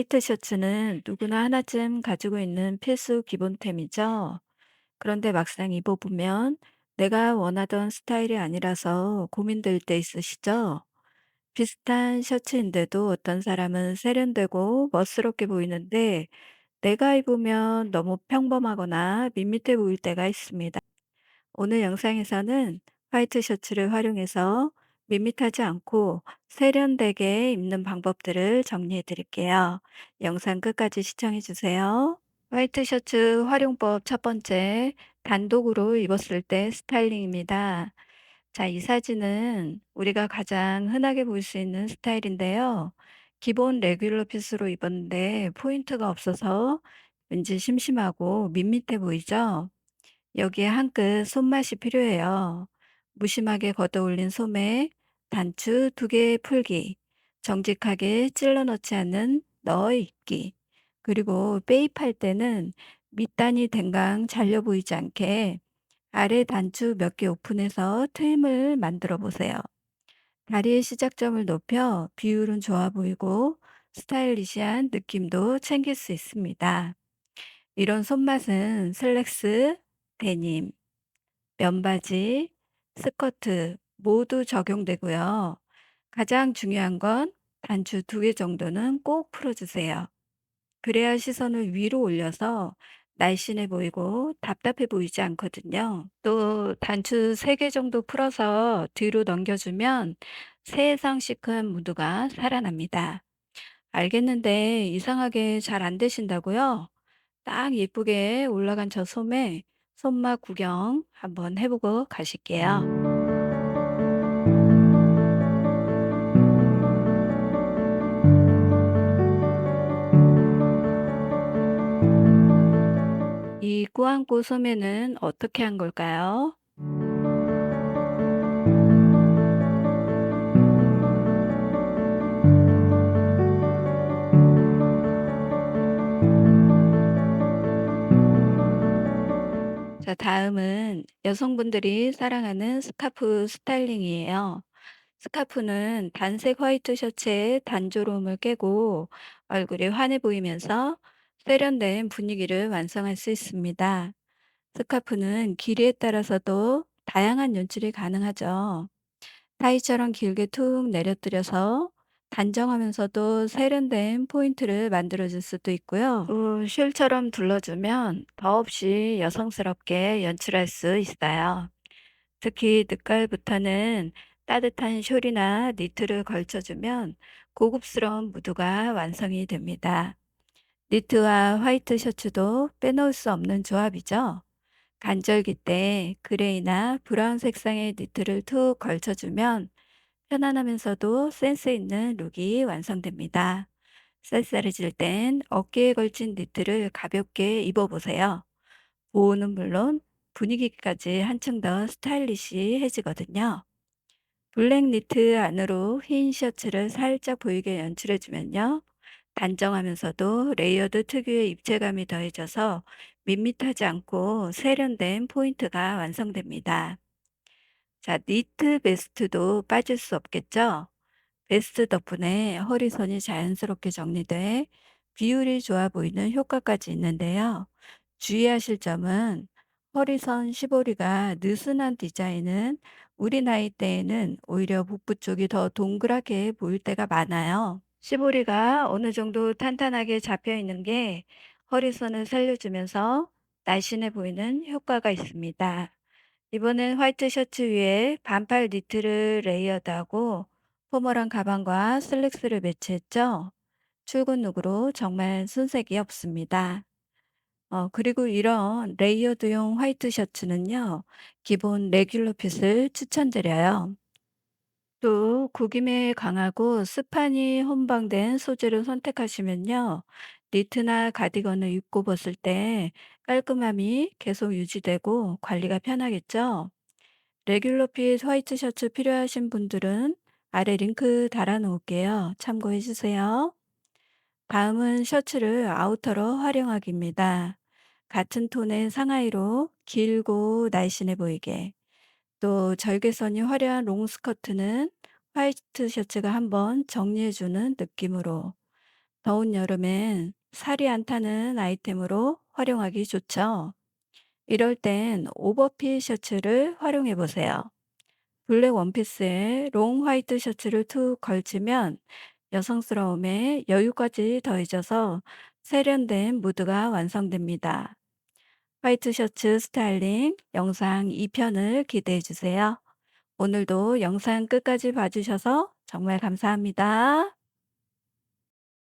화이트 셔츠는 누구나 하나쯤 가지고 있는 필수 기본템이죠. 그런데 막상 입어보면 내가 원하던 스타일이 아니라서 고민될 때 있으시죠? 비슷한 셔츠인데도 어떤 사람은 세련되고 멋스럽게 보이는데 내가 입으면 너무 평범하거나 밋밋해 보일 때가 있습니다. 오늘 영상에서는 화이트 셔츠를 활용해서 밋밋하지 않고 세련되게 입는 방법들을 정리해 드릴게요. 영상 끝까지 시청해 주세요. 화이트 셔츠 활용법 첫 번째, 단독으로 입었을 때 스타일링입니다. 자, 이 사진은 우리가 가장 흔하게 볼 수 있는 스타일인데요. 기본 레귤러 핏으로 입었는데 포인트가 없어서 왠지 심심하고 밋밋해 보이죠? 여기에 한끗 손맛이 필요해요. 무심하게 걷어올린 소매, 단추 두 개의 풀기, 정직하게 찔러 넣지 않는 넣어 입기, 그리고 빼입할 때는 밑단이 댕강 잘려 보이지 않게 아래 단추 몇 개 오픈해서 트임을 만들어 보세요. 다리의 시작점을 높여 비율은 좋아 보이고 스타일리시한 느낌도 챙길 수 있습니다. 이런 손맛은 슬랙스, 데님, 면바지, 스커트 모두 적용되고요. 가장 중요한 건 단추 두 개 정도는 꼭 풀어주세요. 그래야 시선을 위로 올려서 날씬해 보이고 답답해 보이지 않거든요. 또 단추 세 개 정도 풀어서 뒤로 넘겨주면 세상 시크한 무드가 살아납니다. 알겠는데 이상하게 잘 안 되신다고요? 딱 예쁘게 올라간 저 솜에 손맛 구경 한번 해보고 가실게요. 이 꾸안꾸 소매는 어떻게 한 걸까요? 자, 다음은 여성분들이 사랑하는 스카프 스타일링이에요. 스카프는 단색 화이트 셔츠에 단조로움을 깨고 얼굴이 환해 보이면서 세련된 분위기를 완성할 수 있습니다. 스카프는 길이에 따라서도 다양한 연출이 가능하죠. 타이처럼 길게 툭 내려뜨려서 단정하면서도 세련된 포인트를 만들어줄 수도 있고요. 또 쉴처럼 둘러주면 더없이 여성스럽게 연출할 수 있어요. 특히 늦가을부터는 따뜻한 숄이나 니트를 걸쳐주면 고급스러운 무드가 완성이 됩니다. 니트와 화이트 셔츠도 빼놓을 수 없는 조합이죠. 간절기 때 그레이나 브라운 색상의 니트를 툭 걸쳐주면 편안하면서도 센스 있는 룩이 완성됩니다. 쌀쌀해질 땐 어깨에 걸친 니트를 가볍게 입어보세요. 보호는 물론 분위기까지 한층 더 스타일리시해지거든요. 블랙 니트 안으로 흰 셔츠를 살짝 보이게 연출해주면요. 단정하면서도 레이어드 특유의 입체감이 더해져서 밋밋하지 않고 세련된 포인트가 완성됩니다. 자, 니트 베스트도 빠질 수 없겠죠? 베스트 덕분에 허리선이 자연스럽게 정리돼 비율이 좋아 보이는 효과까지 있는데요. 주의하실 점은 허리선 시보리가 느슨한 디자인은 우리 나이 대에는 오히려 복부 쪽이 더 동그랗게 보일 때가 많아요. 시보리가 어느 정도 탄탄하게 잡혀 있는 게 허리선을 살려주면서 날씬해 보이는 효과가 있습니다. 이번엔 화이트 셔츠 위에 반팔 니트를 레이어드하고 포멀한 가방과 슬랙스를 매치했죠. 출근 룩으로 정말 손색이 없습니다. 어, 그리고 이런 레이어드용 화이트 셔츠는요, 기본 레귤러 핏을 추천드려요. 또 구김에 강하고 스판이 혼방된 소재를 선택하시면요. 니트나 가디건을 입고 벗을 때 깔끔함이 계속 유지되고 관리가 편하겠죠. 레귤러 핏 화이트 셔츠 필요하신 분들은 아래 링크 달아 놓을게요. 참고해 주세요. 다음은 셔츠를 아우터로 활용하기입니다. 같은 톤의 상하이로 길고 날씬해 보이게 또 절개선이 화려한 롱스커트는 화이트 셔츠가 한번 정리해주는 느낌으로 더운 여름엔 살이 안 타는 아이템으로 활용하기 좋죠. 이럴 땐 오버핏 셔츠를 활용해 보세요. 블랙 원피스에 롱 화이트 셔츠를 툭 걸치면 여성스러움에 여유까지 더해져서 세련된 무드가 완성됩니다. 화이트 셔츠 스타일링 영상 2편을 기대해 주세요. 오늘도 영상 끝까지 봐주셔서 정말 감사합니다.